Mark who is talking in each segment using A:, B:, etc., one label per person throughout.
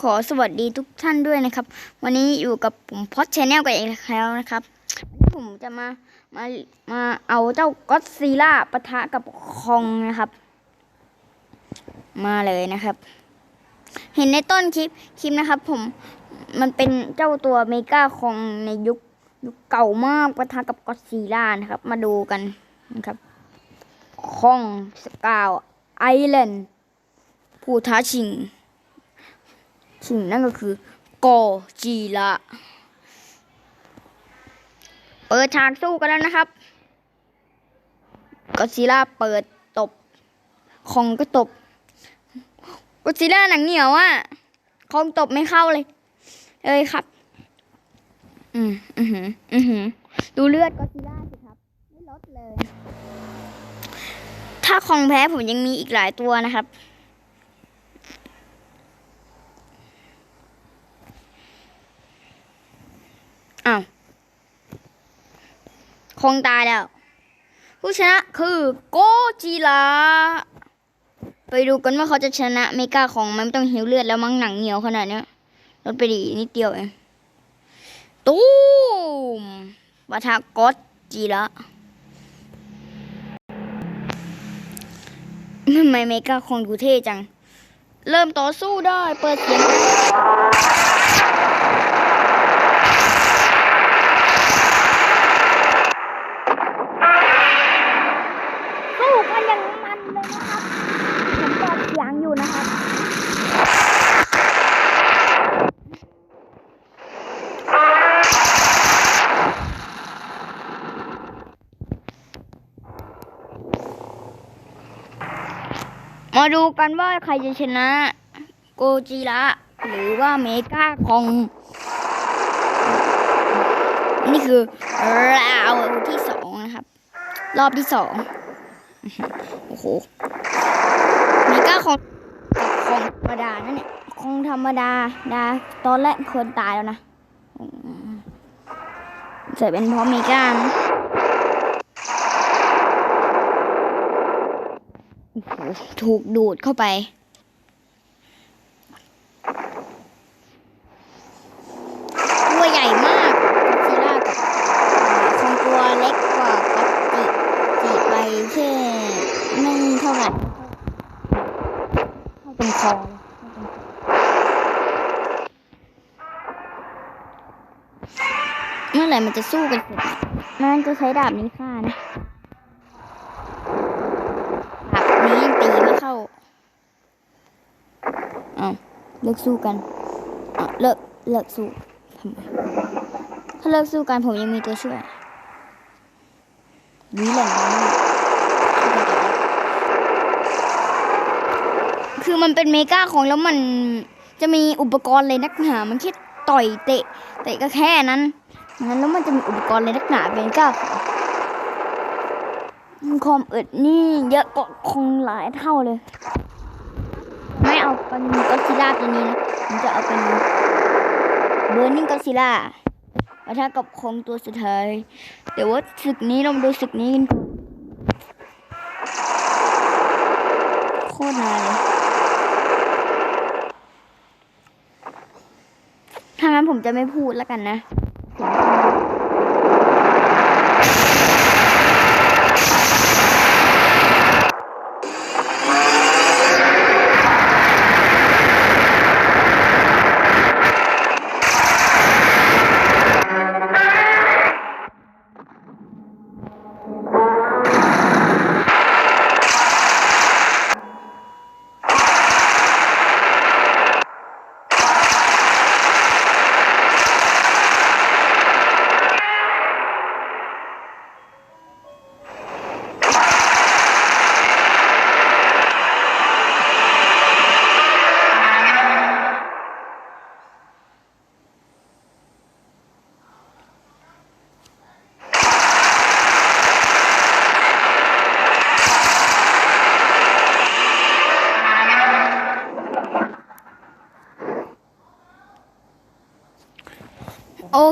A: ขอสวัสดีทุกท่านด้วยนะครับ วันนี้อยู่กับผมพอดชแนลกันอีกแล้วนะครับผมจะมามามาเอาเจ้าก็อดซีล่าปะทะกับคองนะครับ มาเลยนะครับ เห็นในต้นคลิปคลิปนะครับ ผมมันเป็นเจ้าตัวเมกาคองในยุคยุคเก่ามากปะทะกับก็อดซีล่านะครับ มาดูกันนะครับคองสกาวไอแลนด์ผู้ท้าชิง สิ่งนั่นก็คือโกจีระเปิดฉากสู้กันแล้วนะครับก็จีระเปิดตบคองก็ตบก็จีระหนังเหนียวอะคองตบไม่เข้าเลย เอ้ยครับ อืมอือหืออือหือดูเลือดก็จีระสิครับ ไม่ลดเลย ถ้าคองแพ้ผมยังมีอีกหลายตัวนะครับ อ้าวคงตายแล้ว ผู้ชนะคือโกจิระไปดูกันว่าเขาจะชนะเมกาของมันไม่ต้องหิวเลือดแล้วมั้งหนังเหนียวขนาดเนี้ยลดไปดีนิดเดียวเองตูมปะทะโกจิระทำไมเมกาคงดูเท่จัง เริ่มต่อสู้ได้ เปิดเสียง สู้ กันอย่างมันเลยนะครับผมตอบเสียงอยู่นะครับมาดูกันว่าใครจะชนะ โกจิระหรือว่าเมกาคอง นี่คือราวที่สองนะครับ รอบที่สอง โอ้โหเมกาของของธรรมดานั่นเนี่ยของธรรมดาดาตอนแรกคนตายแล้วนะจะเป็นเพราะเมกานะโอ้าถูกดูดเข้าไป ตัวใหญ่มากซีล่ากับคงตัวเล็กกว่ากัปติจีไปแค่ไม่เท่าไหร่เข้าตรงคอเลยเมื่อไห ร่มันจะสู้กันเสร็จมันก็ใช้ดาบนี้ฆ่านะดาบนี้ยังตีไม่เข้าอ้าวเลิกสู้กันอะเลิกเลิกสู้ทำไมถ้าเลิกสู้กันผมยังมีตัวช่วยวิหลังนี้คือมันเป็นเมกาของแล้วมันจะมีอุปกรณ์เลยนักหนามันแค่ต่อยเตะ เตะก็แค่นั้น งั้นแล้วมันจะมีอุปกรณ์เลยนักหนาเป็นเมกาของความอึดนี่เยอะกว่าคงหลายเท่าเลย ไม่เอาเป็นก็ซิล่าตัวนี้นะผมจะเอาเป็นเบอร์นิ่งก็ซิล่าปะทะกับคงตัวสุดท้ายแต่ว่าศึกนี้เรามาดูศึกนี้กันก่อนโคตรนานเลยถ้างั้นผมจะไม่พูดแล้วกันนะ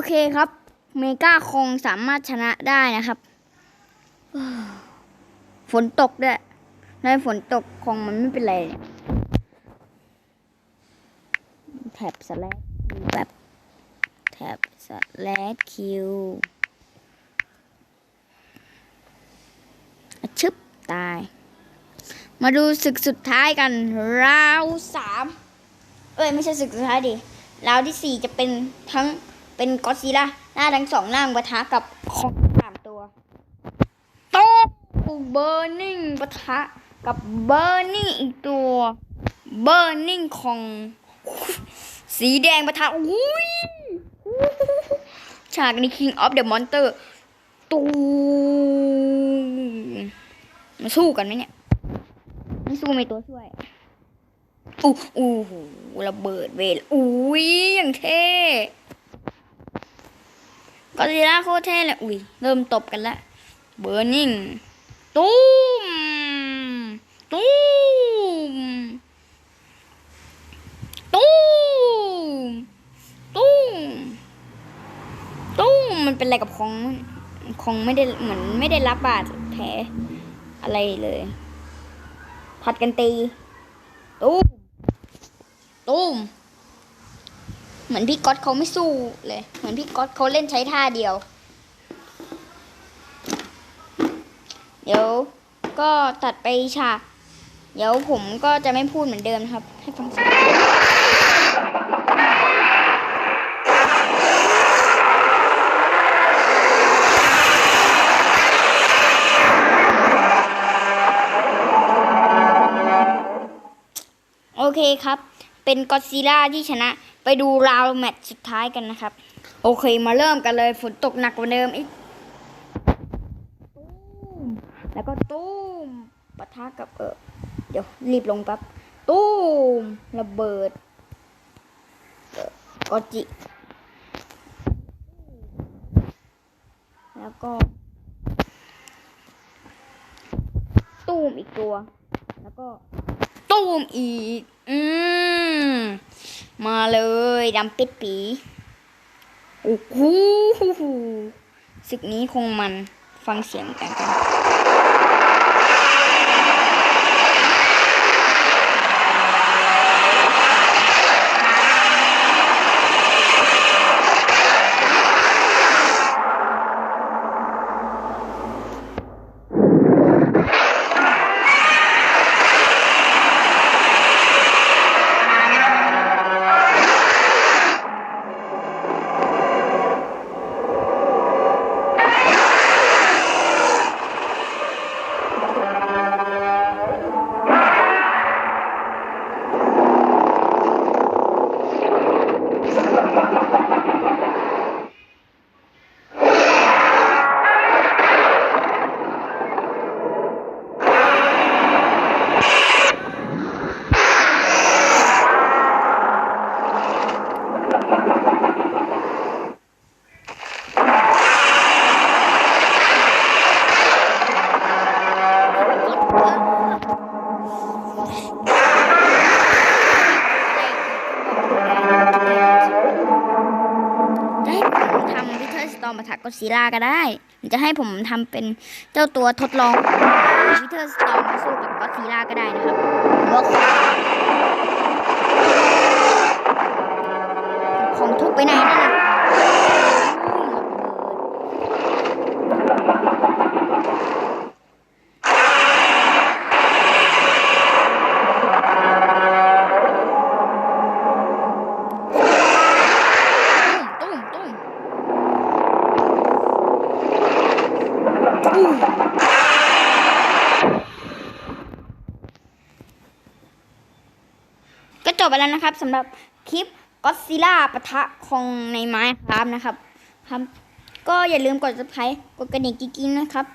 A: เคครับ เมกาคงสามารถชนะได้นะครับ ฝนตกด้วยในฝนตกคงมันไม่เป็นไรเนี่ยแท็บสแลชแบบแท็บสแลชคิวชึบตาย มาดูศึกสุดท้ายกัน ราวสาม เอ้ย ไม่ใช่ศึกสุดท้ายดิ ราวที่สี่จะเป็นทั้ง เป็นก็อดซิลล่าหน้าทั้งสองหน้างปะทะกับของสามตัวโต๊ะเบอร์นิ่งปะทะกับเบอร์นิ่งอีกตัวเบอร์นิ่งของ สีแดงปะทะอุ้ยฉากนี้ King of the Monster ตูมมาสู้กันไหมเนี่ยไม่สู้ไม่ตัวช่วยอู้อู้หูระเบิดเวลอุ้ยอย่างเท่ ก็อดซิลล่าโคตรเท่เลยอุ้ยเริ่มตบกันละเบอร์นิ่งตุ้มตุ้มตุ้มตุ้มตุ้มมันเป็นอะไรกับของของไม่ได้เหมือนไม่ได้รับบาดแผลอะไรเลย ผัดกันตีตุ้มตุ้ม เหมือนพี่ก๊อตเขาไม่สู้เลย เหมือนพี่ก๊อตเขาเล่นใช้ท่าเดียว เดี๋ยวก็ตัดไปฉาก เดี๋ยวผมก็จะไม่พูดเหมือนเดิมนะครับ ให้ฟังเสียงโอเคครับ เป็นก็อดซิลล่าที่ชนะ ไปดูราวแมตช์สุดท้ายกันนะครับ โอเคมาเริ่มกันเลยฝนตกหนักกว่าเดิมอีกตูมแล้วก็ตู้มปะทะกับเออเดี๋ยวรีบลงแป๊บตู้มระเบิดเอ่อกอจิ แล้วก็ ตู้มอีกตัว แล้วก็ ตู้มอีก อืม มาเลยดำปิดปีโอ้โหศึกนี้คงมันฟังเสียงกันกัน สตอมมาถักก็ซีล่าก็ได้จะให้ผมทำเป็นเจ้าตัวทดลองวิเทอร์สตอมมาสู้กับก็ซีล่าก็ได้นะครับหรือว่าของทุบไปไหนนั่นน่ะตุ้มตุ้มตุ้ม ก็จ บไปแล้วนะครับสำหรับคลิปก็ซิลล่าปะทะคองในไม้ครับนะครับครับ ก็อย่าลืมกด subscribe กดกระดิ่งกิ๊งๆนะครับ